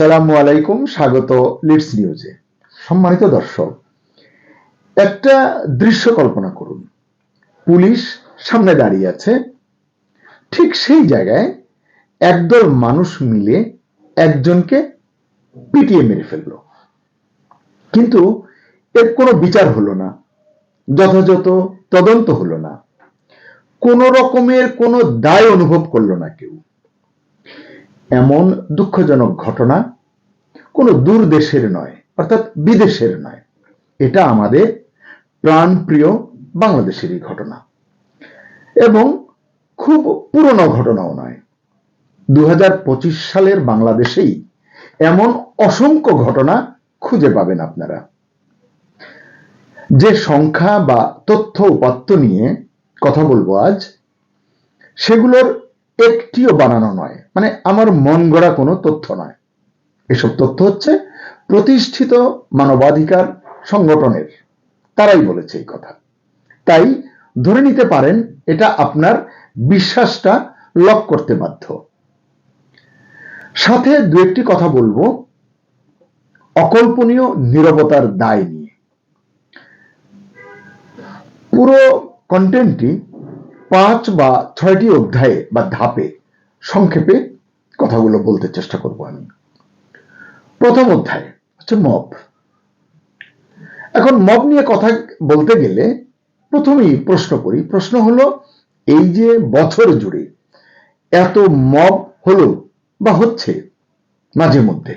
আসসালামু আলাইকুম, স্বাগত লিডস নিউজে সম্মানিত দর্শক, একটা দৃশ্য কল্পনা করুন। পুলিশ সামনে দাঁড়িয়ে আছে। ঠিক সেই জায়গায় একদল মানুষ মিলে একজনকে পিটিয়ে মেরে ফেলল। কিন্তু এর কোনো বিচার হলো না, যথাযথ তদন্ত হলো না। কোনো রকমের কোনো দায় অনুভব করল না কেউ। এমন দুঃখজনক ঘটনা কোনো দূর দেশের নয়, অর্থাৎ বিদেশের নয়। এটা আমাদের প্রাণপ্রিয় বাংলাদেশেরই ঘটনা। এবং খুব পুরনো ঘটনাও নয়। দু সালের বাংলাদেশেই এমন অসংখ্য ঘটনা খুঁজে পাবেন আপনারা। যে সংখ্যা বা তথ্য উপাত্ত নিয়ে কথা বলব আজ, সেগুলোর একটিও বানানো নয়। মানে আমার মন গড়া কোনো তথ্য নয়। এসব তথ্য হচ্ছে প্রতিষ্ঠিত মানবাধিকার সংগঠনের। তারাই বলেছে এই কথা। তাই ধরে নিতে পারেন, এটা আপনার বিশ্বাসটা লক করতে বাধ্য। সাথে দু একটি কথা বলব, অকল্পনীয় নিরবতার দায় নিয়ে। পুরো কন্টেন্টটি পাঁচ বা ছয়টি অধ্যায়ে বা ধাপে সংক্ষেপে কথাগুলো বলতে চেষ্টা করব আমি। প্রথম অধ্যায় হচ্ছে মব। এখন মব নিয়ে কথা বলতে গেলে প্রথমেই প্রশ্ন করি। প্রশ্ন হলো, এই যে বছর জুড়ে এত মব হলো বা হচ্ছে মাঝে মধ্যে,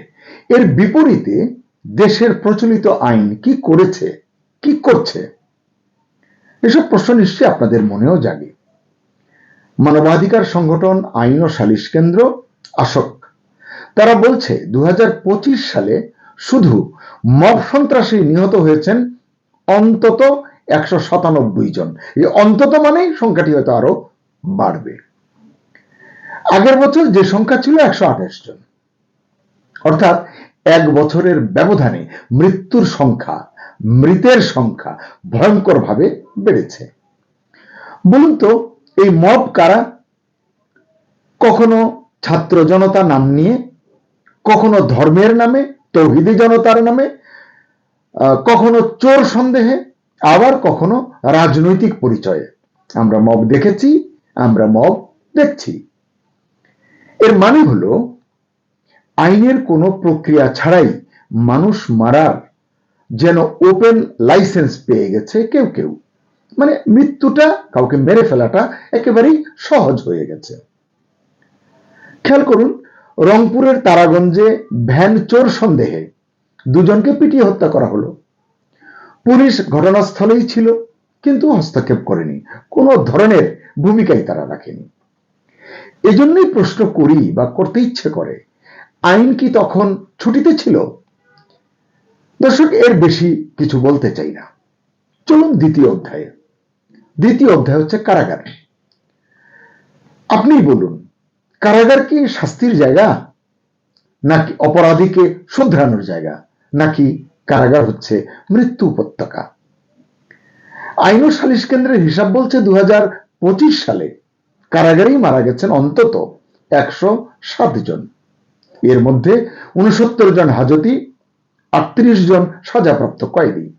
এর বিপরীতে দেশের প্রচলিত আইন কি করেছে, কি করছে? এসব প্রশ্ন নিশ্চয়ই আপনাদের মনেও জাগে। মানবাধিকার সংগঠন আইন ও সালিশ কেন্দ্র, আসক। তারা বলছে দু হাজার পঁচিশ সালে শুধু মব সন্ত্রাসী নিহত হয়েছেন অন্তত একশো সাতানব্বই জন। এই অন্তত মানেই সংখ্যাটি হয়তো আরও বাড়বে। আগের বছর যে সংখ্যা ছিল একশো আঠাশ জন। অর্থাৎ এক বছরের ব্যবধানে মৃত্যুর সংখ্যা, মৃতের সংখ্যা ভয়ঙ্করভাবে বেড়েছে। বলুন তো এই মব কারা? কখনো ছাত্র জনতা নাম নিয়ে, কখনো ধর্মের নামে, তৌহিদি জনতার নামে কখনো চোর সন্দেহে, আবার কখনো রাজনৈতিক পরিচয়ে। আমরা মব দেখেছি, আমরা মব দেখছি। এর মানে হলো, আইনের কোনো প্রক্রিয়া ছাড়াই মানুষ মারার যেন ওপেন লাইসেন্স পেয়ে গেছে কেউ কেউ। মানে মৃত্যুটা কাউকে মেরে ফেলাটা একেবারেই সহজ হয়ে গেছে। খেয়াল করুন, রংপুরের তারাগঞ্জে ভ্যান চোর সন্দেহে দুজনকে পিটিয়ে হত্যা করা হলো। পুলিশ ঘটনাস্থলেই ছিল, কিন্তু হস্তক্ষেপ করেনি। কোনো ধরনের ভূমিকাই তারা রাখেনি। এজন্যই প্রশ্ন করি বা করতে ইচ্ছে করে, আইন কি তখন ছুটিতে ছিল? দর্শক, এর বেশি কিছু বলতে চাই না। চলুন দ্বিতীয় অধ্যায়ে। দ্বিতীয় অধ্যায় হচ্ছে কারাগার। আপনি বলুন, কারাগার কি শাস্তির জায়গা? নাকি অপরাধীকে শুধরানোর জায়গা? নাকি কারাগার হচ্ছে মৃত্যু উপত্যকা? আইন ও সালিশ কেন্দ্রের হিসাব বলছে দু হাজার পঁচিশ সালে কারাগারেই মারা গেছেন অন্তত একশো সাত জন। এর মধ্যে উনসত্তর জন হাজতি, আটত্রিশ জন সাজাপ্রাপ্ত কয়েদি।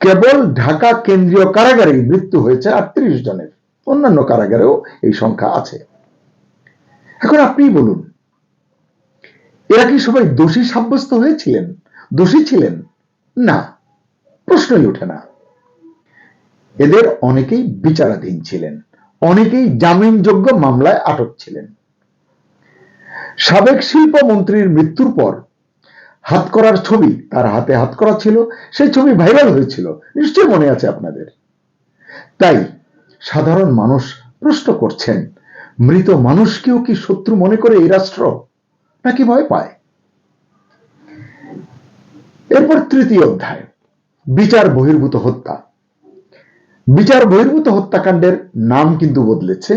কেবল ঢাকা কেন্দ্রীয় কারাগারেই মৃত্যু হয়েছে আটত্রিশ জনের। অন্যান্য কারাগারেও এই সংখ্যা আছে। এখন আপনি বলুন, এরা কি সবাই দোষী সাব্যস্ত হয়েছিলেন? দোষী ছিলেন? না, প্রশ্নই ওঠে না। এদের অনেকেই বিচারাধীন ছিলেন, অনেকেই জামিনযোগ্য মামলায় আটক ছিলেন। সাবেক শিল্পমন্ত্রীর মৃত্যুর পর হাত করার ছবি, তার হাতে হাত করা ছিল, সেই ছবি ভাইরাল হয়েছিল। নিশ্চয় মনে আছে আপনাদের। তাই সাধারণ মানুষ প্রশ্ন করছেন, মৃত মানুষকেও কি শত্রু মনে করে এই রাষ্ট্র? নাকি ভয় পায়? এরপর তৃতীয় অধ্যায়, বিচার বহির্ভূত হত্যা। বিচার বহির্ভূত হত্যাকাণ্ডের নাম কিন্তু বদলেছে,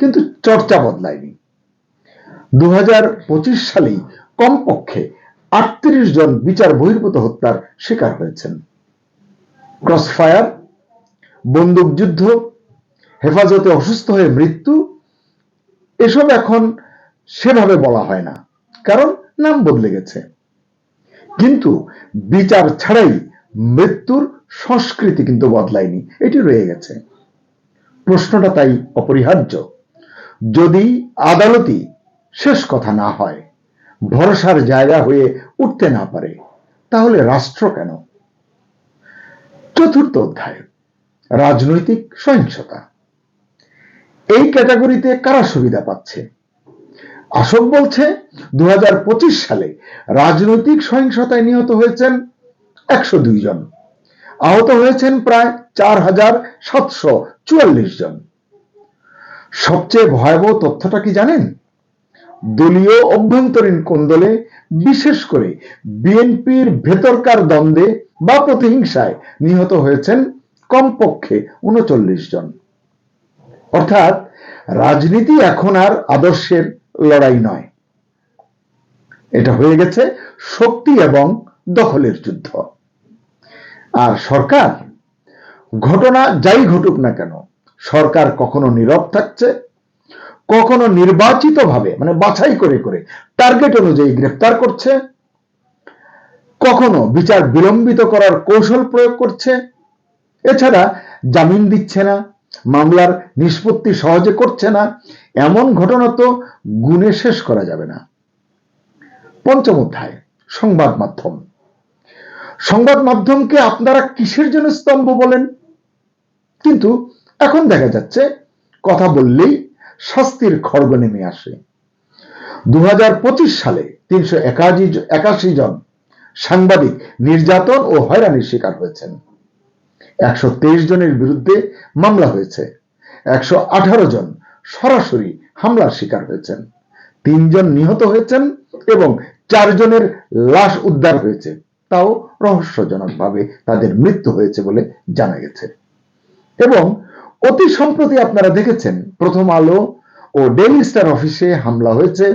কিন্তু চর্চা বদলায়নি। দু হাজার পঁচিশ সালেই কমপক্ষে আটত্রিশ জন বিচার বহির্ভূত হত্যার শিকার হয়েছেন। ক্রসফায়ার বন্দুকযুদ্ধ হেফাজতে অসুস্থ হয়ে মৃত্যু, এসব এখন সেভাবে বলা হয় না, কারণ নাম বদলে গেছে। কিন্তু বিচার ছাড়াই মৃত্যুর সংস্কৃতি কিন্তু বদলায়নি, এটি রয়ে গেছে। প্রশ্নটা তাই অপরিহার্য, যদি আদালতই শেষ কথা না হয়, ভরসার জায়গা হয়ে উঠতে না পারে। তাহলে রাষ্ট্র কেন? চতুর্থ অধ্যায়, রাজনৈতিক সহিংসতা। এই ক্যাটাগরিতে কারা সুবিধা পাচ্ছে? আসক বলছে দু হাজার পঁচিশ সালে রাজনৈতিক সহিংসতায় নিহত হয়েছেন একশো দুই জন। আহত হয়েছেন প্রায় চার হাজার সাতশো চুয়াল্লিশ জন। সবচেয়ে ভয়াবহ তথ্যটা কি জানেন? দলীয় অভ্যন্তরীণ কোন্দলে, বিশেষ করে বিএনপির ভেতরকার দ্বন্দ্বে বা প্রতিহিংসায় নিহত হয়েছেন কমপক্ষে উনচল্লিশ জন। অর্থাৎ রাজনীতি এখন আর আদর্শের লড়াই নয়। এটা হয়ে গেছে শক্তি এবং দখলের যুদ্ধ। আর সরকার, ঘটনা যাই ঘটুক না কেন, সরকার কখনো নীরব থাকছে কখনো নির্বাচিতভাবে মানে বাছাই করে করে টার্গেট অনুযায়ী গ্রেফতার করছে, কখনো বিচার বিলম্বিত করার কৌশল প্রয়োগ করছে, এছাড়া জামিন দিচ্ছে না, মামলার নিষ্পত্তি সহজে করছে না, এমন ঘটনা তো গুণে শেষ করা যাবে না। পঞ্চম অধ্যায়, সংবাদ মাধ্যম। সংবাদ মাধ্যমকে আপনারা কিসের জন্য স্তম্ভ বলেন? কিন্তু এখন দেখা যাচ্ছে, কথা বললেই শাস্তির খড়গ নেমে আসে। দু হাজার পঁচিশ সালে তিনশো একাশি জন সাংবাদিক নির্যাতন ও হয়রানির শিকার হয়েছেন। একশো জনের বিরুদ্ধে মামলা হয়েছে। একশো আঠারো জন সরাসরি হামলার শিকার হয়েছেন। তিনজন নিহত হয়েছেন এবং চারজনের লাশ উদ্ধার হয়েছে। তাও রহস্যজনকভাবে তাদের মৃত্যু হয়েছে বলে জানা গেছে। এবং অতি সম্প্রতি আপনারা দেখেছেন, প্রথম আলো ও ডেইলি স্টার অফিসে হামলা হয়েছে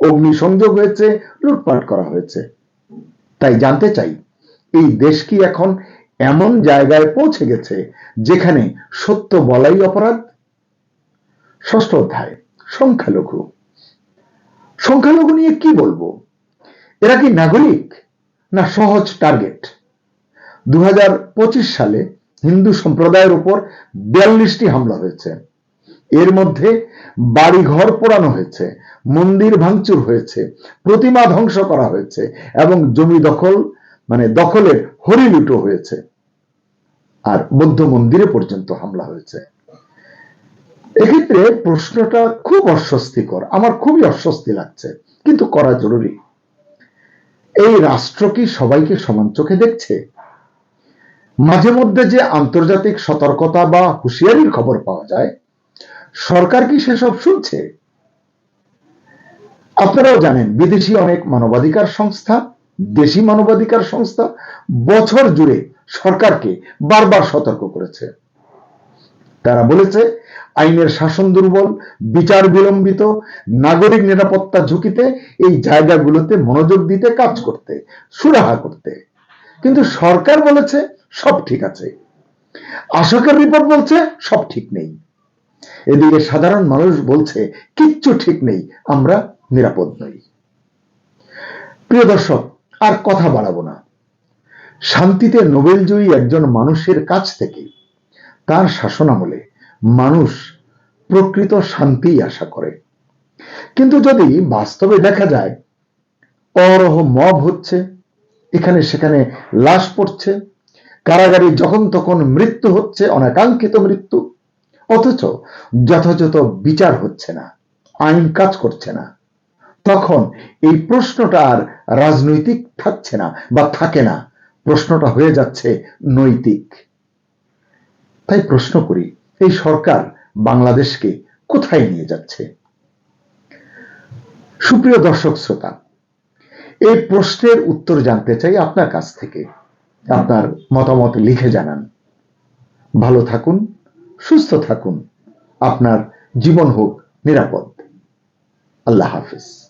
অগ্নিসংযোগ হয়েছে, লুটপাট করা হয়েছে। তাই জানতে চাই, এই দেশ কি এখন এমন জায়গায় পৌঁছে গেছে যেখানে সত্য বলাই অপরাধ? ষষ্ঠ অধ্যায়, সংখ্যালঘু। সংখ্যালঘু নিয়ে কি বলব? এরা কি নাগরিক না সহজ টার্গেট দু হাজার পঁচিশ সালে হিন্দু সম্প্রদায়ের উপর বিয়াল্লিশটি হামলা হয়েছে। এর মধ্যে বাড়ি ঘর পোড়ানো হয়েছে, মন্দির ভাঙচুর হয়েছে, প্রতিমা ধ্বংস করা হয়েছে এবং জমি দখল মানে দখলের হরিলুটো হয়েছে। আর বৌদ্ধ মন্দিরে পর্যন্ত হামলা হয়েছে। এক্ষেত্রে প্রশ্নটা খুব অস্বস্তিকর, আমার খুবই অস্বস্তি লাগছে, কিন্তু করা জরুরি। এই রাষ্ট্র কি সবাইকে সমান চোখে দেখছে? মাঝে মধ্যে যে আন্তর্জাতিক সতর্কতা বা হুঁশিয়ারির খবর পাওয়া যায়, সরকার কি সেসব শুনছে? আপনারাও জানেন, বিদেশি অনেক মানবাধিকার সংস্থা, দেশি মানবাধিকার সংস্থা বছর জুড়ে সরকারকে বারবার সতর্ক করেছে। তারা বলেছে, আইনের শাসন দুর্বল, বিচার বিলম্বিত, নাগরিক নিরাপত্তা ঝুঁকিতে এই জায়গাগুলোতে মনোযোগ দিতে, কাজ করতে, সুরাহা করতে। কিন্তু সরকার বলেছে সব ঠিক আছে। আশাকের রিপোর্ট বলছে, সব ঠিক নেই। এদিকে সাধারণ মানুষ বলছে, কিচ্ছু ঠিক নেই, আমরা নিরাপদ নই। প্রিয় দর্শক, আর কথা বাড়াবো না। শান্তিতে নোবেলজয়ী একজন মানুষের কাছ থেকে, তার শাসনামলে মানুষ প্রকৃত শান্তি আশা করে। কিন্তু যদি বাস্তবে দেখা যায়, অরহ মব হচ্ছে, এখানে সেখানে লাশ পড়ছে কারাগারে যখন তখন মৃত্যু হচ্ছে, অনাকাঙ্ক্ষিত মৃত্যু। অথচ যথাযথ বিচার হচ্ছে না, আইন কাজ করছে না। তখন এই প্রশ্নটা আর রাজনৈতিক থাকছে না বা থাকে না। প্রশ্নটা হয়ে যাচ্ছে নৈতিক। তাই প্রশ্ন করি, এই সরকার বাংলাদেশকে কোথায় নিয়ে যাচ্ছে? সুপ্রিয় দর্শক শ্রোতা, এই প্রশ্নের উত্তর জানতে চাই আপনার কাছ থেকে। আপনার মতামত লিখে জানান। ভালো থাকুন সুস্থ থাকুন। আপনার জীবন হোক নিরাপদ। আল্লাহ হাফিজ।